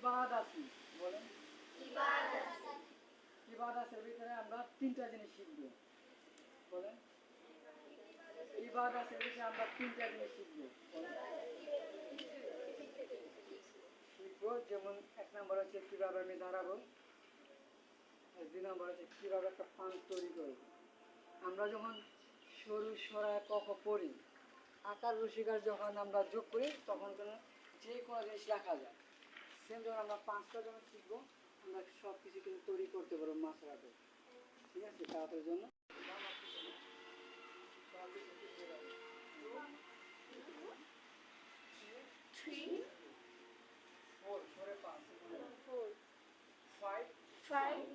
ইবাদাসি বলেন। ইবাদাসের ভিতরে আমরা তিনটা জিনিস শিখব। বলেন। ইবাদাসের ভিতরে আমরা তিনটা জিনিস শিখব। বলেন। শিখব যেমন এক নম্বর হচ্ছে কীভাবে আমি দাঁড়াবো। দুই নম্বর হচ্ছে কীভাবে একটা তৈরি করব। আমরা যখন সরু সরায় কখ পড়ি আকার রসিকার যখন আমরা যোগ করি তখন কোনো যে কোনো জিনিস রাখা যায়। সেম যখন আমরা পাঁচটা যখন শিখব আমরা সব কিছু কিন্তু তৈরি করতে পারব মাছ রাখে ঠিক আছে? তাড়াতাড়ির জন্য। Three, ফোর ফোরে পাঁচ four, ফাইভ five,